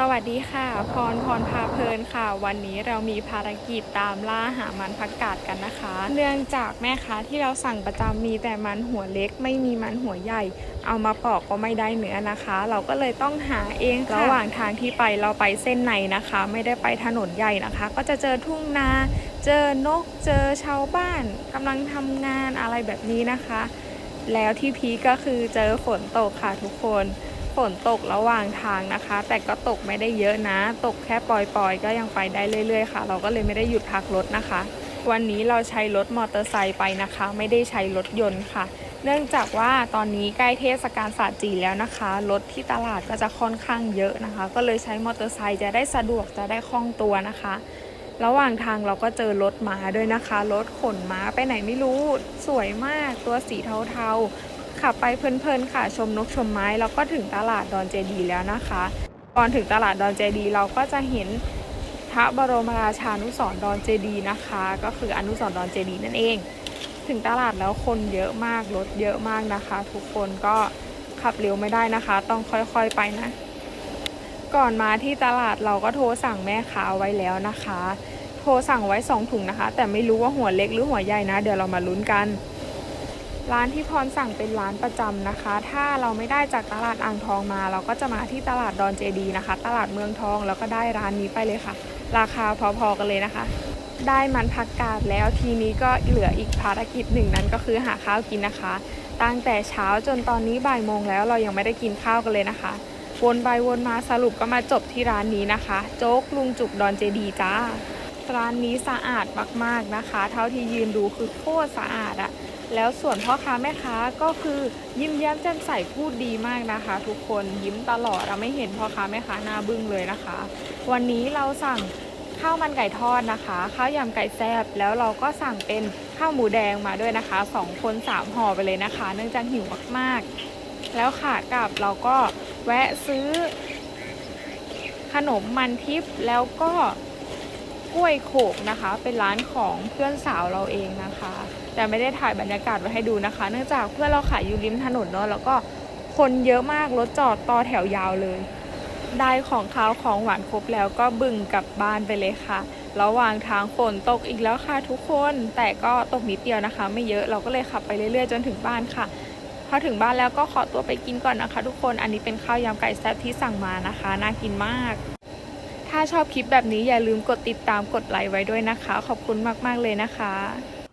สวัสดีค่ะ พรพรพาเพลินค่ะ วันนี้เรามีภารกิจตามล่าหามันผักกาดกันนะคะ เนื่องจากแม่ค้าที่เราสั่งประจำมีแต่มันหัวเล็กไม่มีมันหัวใหญ่ เอามาปอกก็ไม่ได้เนื้อนะคะ เราก็เลยต้องหาเองค่ะระหว่างทางที่ไปเราไปเส้นในนะคะ ไม่ได้ไปถนนใหญ่นะคะ ก็จะเจอทุ่งนาเจอนกเจอชาวบ้านกำลังทำงานอะไรแบบนี้นะคะ แล้วที่พีคก็คือเจอฝนตกค่ะทุกคน ฝนตกระหว่างทางนะคะ แต่ก็ตกไม่ได้เยอะนะ ตกแค่ปล่อยๆ ก็ยังไปได้เรื่อยๆค่ะ เราก็เลยไม่ได้หยุดพักรถนะคะ วันนี้เราใช้รถมอเตอร์ไซค์ไปนะคะ ไม่ได้ใช้รถยนต์ค่ะ เนื่องจากว่าตอนนี้ใกล้เทศกาลศาสตร์จีนแล้วนะคะ รถที่ตลาดก็จะค่อนข้างเยอะนะคะ ก็เลยใช้มอเตอร์ไซค์จะได้สะดวกจะได้คล่องตัวนะคะระหว่างทางเราก็เจอรถม้าด้วยนะคะ รถขนม้าไปไหนไม่รู้ สวยมากตัวสีเทา ขับไปเพลินๆค่ะ ชมนกชมไม้แล้วก็ถึงตลาดดอนเจดีแล้วนะคะ ก่อนถึงตลาดดอนเจดีเราก็จะเห็นพระบรมราชานุสรณ์ดอนเจดีนะคะ ก็คืออนุสรณ์ดอนเจดีนั่นเอง ถึงตลาดแล้วคนเยอะมากรถเยอะมากนะคะ ทุกคนก็ขับเร็วไม่ได้นะคะ ต้องค่อยๆไปนะ ก่อนมาที่ตลาดเราก็โทรสั่งแม่ค้าไว้แล้วนะคะ โทรสั่งไว้สองถุงนะคะ แต่ไม่รู้ว่าหัวเล็กหรือหัวใหญ่นะ เดี๋ยวเรามาลุ้นกัน ร้านที่พรสั่งเป็นร้านประจำนะคะ ถ้าเราไม่ได้จากตลาดอ่างทองมา เราก็จะมาที่ตลาดดอนเจดีนะคะ ตลาดเมืองทองแล้วก็ได้ร้านนี้ไปเลยค่ะ ราคาพอๆกันเลยนะคะ ได้มันผักกาดแล้วทีนี้ก็เหลืออีกภารกิจหนึ่งนั้นก็คือหาข้าวกินนะคะ ตั้งแต่เช้าจนตอนนี้บ่ายโมงแล้วเรายังไม่ได้กินข้าวกันเลยนะคะ วนไปวนมาสรุปก็มาจบที่ร้านนี้นะคะ โจ๊กลุงจุกดอนเจดีจ้าร้านนี้สะอาดมากๆนะคะ เท่าที่ยืนดูคือโคตรสะอาดอะ แล้วส่วนพ่อค้าแม่ค้าก็คือยิ้มแย้มแจ่มใสพูดดีมากนะคะ ทุกคนยิ้มตลอดเราไม่เห็นพ่อค้าแม่ค้าหน้าบึ้งเลยนะคะ วันนี้เราสั่งข้าวมันไก่ทอดนะคะข้าวยำไก่แซ่บแล้วเราก็สั่งเป็นข้าวหมูแดงมาด้วยนะคะสองคนสามห่อไปเลยนะคะ เนื่องจากหิวมากๆ แล้วขากลับเราก็แวะซื้อขนมมันทิพย์แล้วก็ กล้วยโขกนะคะ เป็นร้านของเพื่อนสาวเราเองนะคะ แต่ไม่ได้ถ่ายบรรยากาศไว้ให้ดูนะคะ เนื่องจากเพื่อนเราขายอยู่ริมถนนเนาะแล้วก็คนเยอะมากรถจอดต่อแถวยาวเลย ได้ของข้าวของหวานครบแล้วก็บึ่งกลับบ้านไปเลยค่ะ ระหว่างทางฝนตกอีกแล้วค่ะทุกคน แต่ก็ตกนิดเดียวนะคะ ไม่เยอะเราก็เลยขับไปเรื่อยๆ จนถึงบ้านค่ะพอถึงบ้านแล้วก็ขอตัวไปกินก่อนนะคะ ทุกคนอันนี้เป็นข้าวยำไก่แซ่บที่สั่งมานะคะ น่ากินมาก ถ้าชอบคลิปแบบนี้อย่าลืมกดติดตามกดไลค์ไว้ด้วยนะคะ ขอบคุณมาก ๆ เลยนะคะ